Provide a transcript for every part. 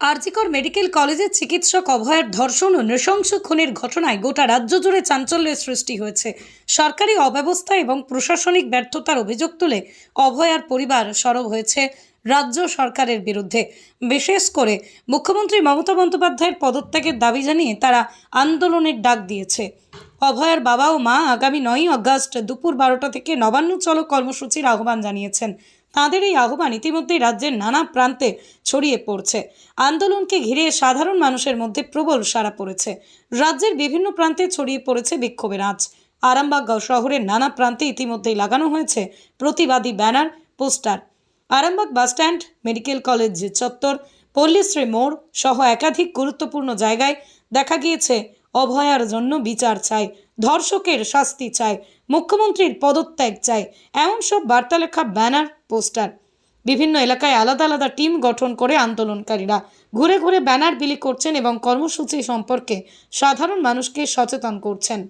RG Kar medical কলেজের চিকিৎসক অভয়ের ধর্ষণ ও নৃশংস খুনের ঘটনায় গোটা রাজ্য জুড়ে চাঞ্চল্যের সৃষ্টি হয়েছে। সরকারি অব্যবস্থা এবং প্রশাসনিক ব্যর্থতার অভিযোগ তুলে অভয়ার পরিবার সরব হয়েছে রাজ্য সরকারের বিরুদ্ধে। বিশেষ করে মুখ্যমন্ত্রী মমতা বন্দ্যোপাধ্যায়ের পদত্যাগের দাবি জানিয়ে তারা আন্দোলনের ডাক দিয়েছে। অভয়ার বাবা ও মা আগামী নয়ই আগস্ট দুপুর বারোটা থেকে নবান্ন চলো কর্মসূচির আহ্বান জানিয়েছেন। তাঁদের এই আহ্বান ইতিমধ্যেই রাজ্যের নানা প্রান্তে ছড়িয়ে পড়ছে। আন্দোলনকে ঘিরে সাধারণ মানুষের মধ্যে প্রবল সাড়া পড়েছে। রাজ্যের বিভিন্ন প্রান্তে ছড়িয়ে পড়েছে বিক্ষোভের আঁচ। আরামবাগ শহরের নানা প্রান্তে ইতিমধ্যেই লাগানো হয়েছে প্রতিবাদী banner, poster. Arambagh bus stand medical college চত্বর, পল্লীশ্রী মোড় সহ একাধিক গুরুত্বপূর্ণ জায়গায় দেখা গিয়েছে অভয়ার জন্য বিচার চাই। ধর্ষকের শাস্তি চাই মুখ্যমন্ত্রীর পদত্যাগ চাই এমন সব বার্তা লেখা ব্যানার, পোস্টার। বিভিন্ন এলাকায় আলাদা আলাদা টিম গঠন করে আন্দোলনকারীরা ঘুরে ঘুরে ব্যানার বিলি করছেন এবং কর্মসূচি সম্পর্কে সাধারণ মানুষকে সচেতন করছেন।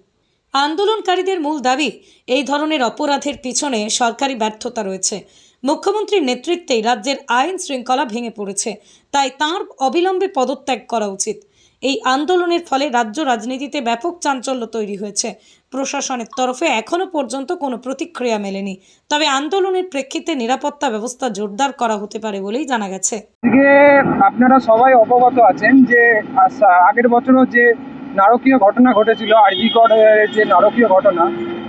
আন্দোলনকারীদের মূল দাবি, এই ধরনের অপরাধের পিছনে সরকারি ব্যর্থতা রয়েছে। মুখ্যমন্ত্রীর নেতৃত্বেই রাজ্যের আইন শৃঙ্খলা ভেঙে পড়েছে, তাই তাঁর অবিলম্বে পদত্যাগ করা উচিত। এই আন্দোলনের ফলে রাজ্য রাজনীতিতে ব্যাপক চাঞ্চল্য তৈরি হয়েছে। প্রশাসনের তরফে এখনও পর্যন্ত কোনো প্রতিক্রিয়া মেলেনি। তবে আন্দোলনের প্রেক্ষিতে নিরাপত্তা ব্যবস্থা জোরদার করা হতে পারে বলেই জানা গেছে। আপনারা সবাই অবগত আছেন যে আগের বছরও যে নারকীয় ঘটনা ঘটেছিল আরজিকরের যে নারকীয় ঘটনা,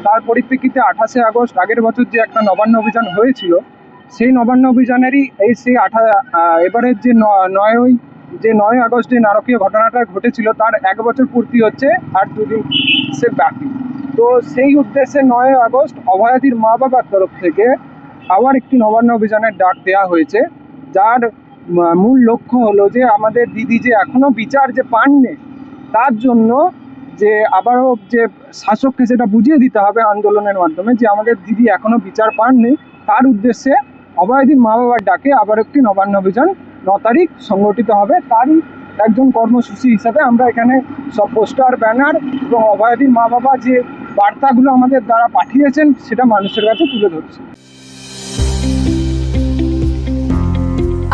তার পরিপ্রেক্ষিতে আঠাশে আগস্ট আগের বছর যে একটা নবান্ন অভিযান হয়েছিল, সেই নবান্ন অভিযানেরই এই সেই আঠা এবারের যে নয়ই যে নয় আগস্ট নারকীয় ঘটনাটা ঘটেছিল, তার এক বছর পূর্তি হচ্ছে আর দুদিন সে বাকি। তো সেই উদ্দেশ্যে নয় আগস্ট অভয়াদির মা বাবার তরফ থেকে আবার একটি নবান্ন অভিযানের ডাক দেওয়া হয়েছে। যার মূল লক্ষ্য হলো যে আমাদের দিদি যে এখনও বিচার যে পাননি, তার জন্য যে আবারও যে শাসককে সেটা বুঝিয়ে দিতে হবে আন্দোলনের মাধ্যমে যে আমাদের দিদি এখনও বিচার পাননি, তার উদ্দেশ্যে অভয়দিন মা বাবার ডাকে আবার একটি নবান্ন অভিযান ন তারিখ সংগঠিত হবে। তারই একজন কর্মসূচি হিসাবে আমরা এখানে সব পোস্টার, ব্যানার এবং অভয়াদির মা বাবা যে বার্তাগুলো আমাদের দ্বারা পাঠিয়েছেন, সেটা মানুষের কাছে তুলে ধরছি।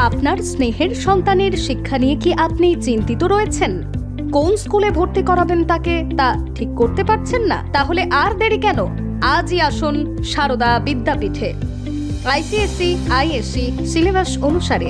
আপনার স্নেহের সন্তানের শিক্ষা নিয়ে কি আপনি চিন্তিত রয়েছেন? কোন স্কুলে ভর্তি করাবেন তাকে, তা ঠিক করতে পারছেন না? তাহলে আর দেরি কেন? আজই আসুন সারদা বিদ্যাপীঠে। আইসিএসসি, আইএসসি, সিলেবাস অনুসারে।